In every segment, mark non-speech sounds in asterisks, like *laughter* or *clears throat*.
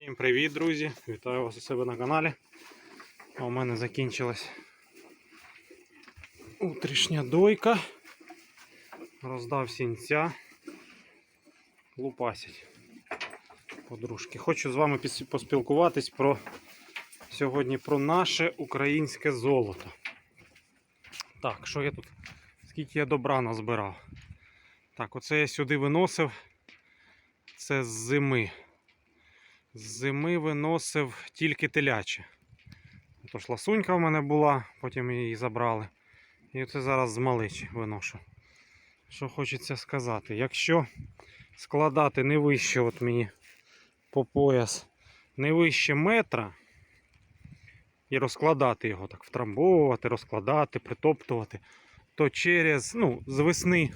Всім привіт, друзі! Вітаю вас у себе на каналі. А У мене закінчилась утрішня дойка. Роздав сінця. Лупасять. Подружки. Хочу з вами поспілкуватись про сьогодні про наше українське золото. Так, що я тут? Скільки я добра назбирав. Так, оце я сюди виносив. Це з зими. З зими виносив тільки теляче. Тож ласунька в мене була, потім її забрали. І це зараз з маличі виношу. Що хочеться сказати, якщо складати не вище, от мені по пояс, не вище метра, і розкладати його так, втрамбовувати, розкладати, притоптувати, то через, ну, з весни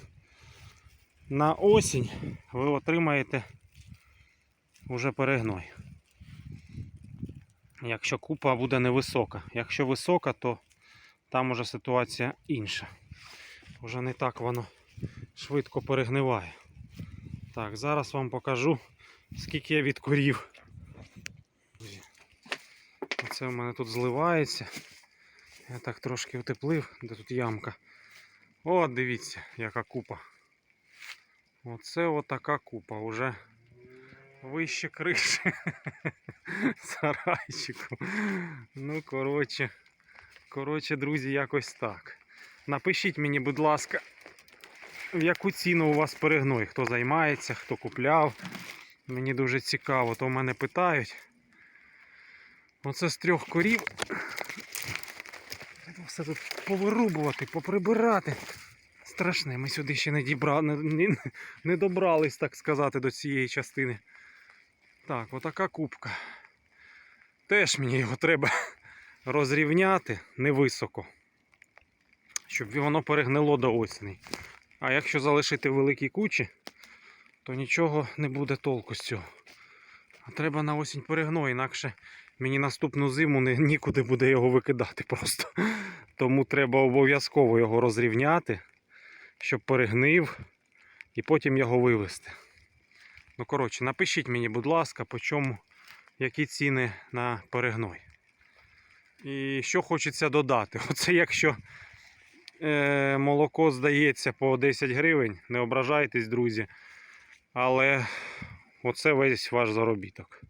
на осінь ви отримаєте уже перегной. Якщо купа буде невисока. Якщо висока, то там уже ситуація інша. Уже не так воно швидко перегниває. Так, зараз вам покажу, скільки я відкурів. Оце в мене тут зливається. Я так трошки утеплив, де тут ямка. О, дивіться, яка купа. Оце отака купа. Уже вище криші *laughs* сарайчику. Ну, коротше, коротше, друзі, якось так. Напишіть мені, будь ласка, в яку ціну у вас перегной, хто займається, хто купляв. Мені дуже цікаво, то в мене питають. Оце з трьох корів. Треба Все тут повирубувати, поприбирати. Страшне, ми сюди ще не, дібра... не, не, не добрались, так сказати, до цієї частини. Так, отака кубка. Теж мені його треба *laughs* розрівняти невисоко, щоб воно перегнило до осені. А якщо залишити великі кучі, то нічого не буде толку з цього. А треба на осінь перегно, інакше мені наступну зиму не, нікуди буде його викидати просто. *laughs* Тому треба обов'язково його розрівняти, щоб перегнив, і потім його вивезти. Ну, коротше, напишіть мені, будь ласка, по чому, які ціни на перегной. І що хочеться додати. *laughs* Оце якщо е, молоко здається по 10 гривень, не ображайтесь, друзі. Але оце весь ваш заробіток.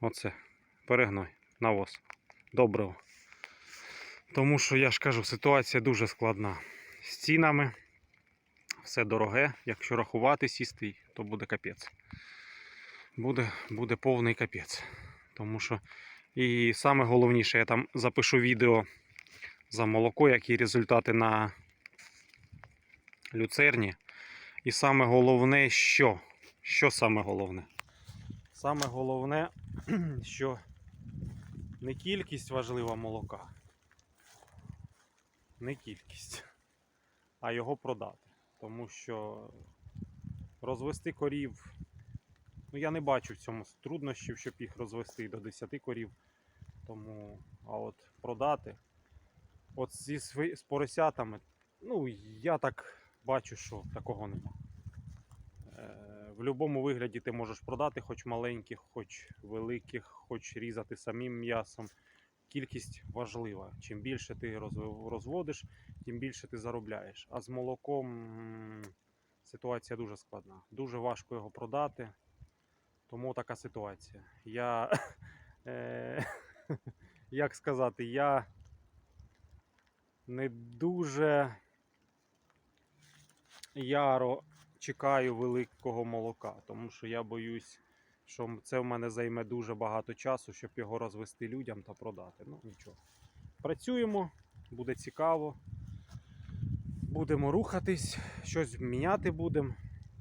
Оце. Перегной. Навоз. Доброго. Тому що я ж кажу, ситуація дуже складна. З цінами все дороге. Якщо рахувати сісти, то буде капець. Буде, буде повний капець. Тому що і саме головніше, я там запишу відео за молоко, які результати на люцерні. І саме головне, що? Що саме головне? Саме головне, *clears throat* що не кількість важлива молока, не кількість, а його продати. Тому що розвести корів, ну я не бачу в цьому труднощів, щоб їх розвести до 10 корів. Тому, а от продати. От зі з поросятами, ну я так бачу, що такого нема. Е, в будь-якому вигляді ти можеш продати, хоч маленьких, хоч великих, хоч різати самим м'ясом. Кількість важлива. Чим більше ти розводиш, тим більше ти заробляєш. А з молоком ситуація дуже складна. Дуже важко його продати. Тому така ситуація. Я, *laughs* е, *laughs* як сказати, я не дуже яро чекаю великого молока, тому що я боюсь, що це в мене займе дуже багато часу, щоб його розвести людям та продати. Ну нічого. Працюємо, буде цікаво. Будемо рухатись, щось міняти будемо.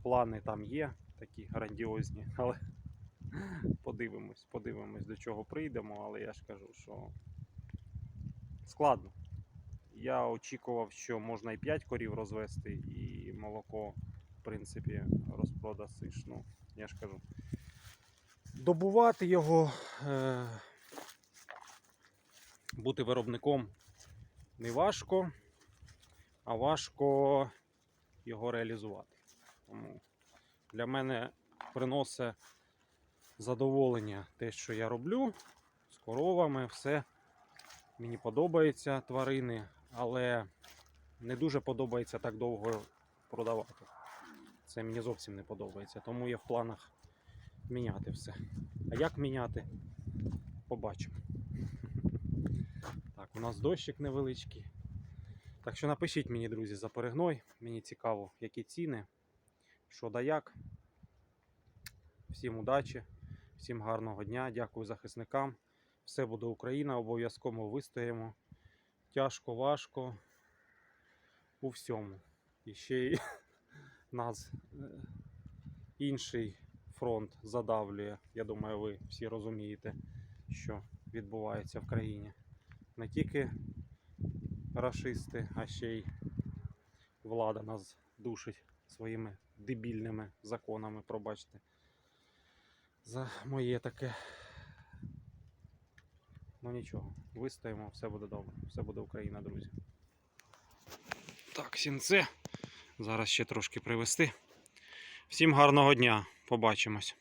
Плани там є, такі грандіозні, *laughs* але подивимось, подивимось, до чого прийдемо, але я ж кажу, що складно. Я очікував, що можна і 5 корів розвести, і молоко, в принципі, розпродасиш. Ну, я ж кажу. Добувати його, е- бути виробником не важко, а важко його реалізувати. Тому для мене приносить задоволення те, що я роблю з коровами, все. Мені подобаються тварини, але не дуже подобається так довго продавати. Це мені зовсім не подобається. Тому є в планах міняти все. А як міняти? Побачимо. Так, у нас дощик невеличкий. Так що напишіть мені, друзі, за перегной. Мені цікаво, які ціни, що да як. Всім удачі, всім гарного дня. Дякую захисникам. Все буде Україна, обов'язково вистоїмо. Тяжко, важко. У всьому. І ще й *laughs* нас е, інший фронт задавлює. Я думаю, ви всі розумієте, що відбувається в країні. Не тільки рашисти, а ще й влада нас душить своїми дебільними законами, пробачте. За моє таке. Ну нічого, вистоїмо, все буде добре, все буде Україна, друзі. Так, сінце. Зараз ще трошки привести. Всім гарного дня. Побачимось.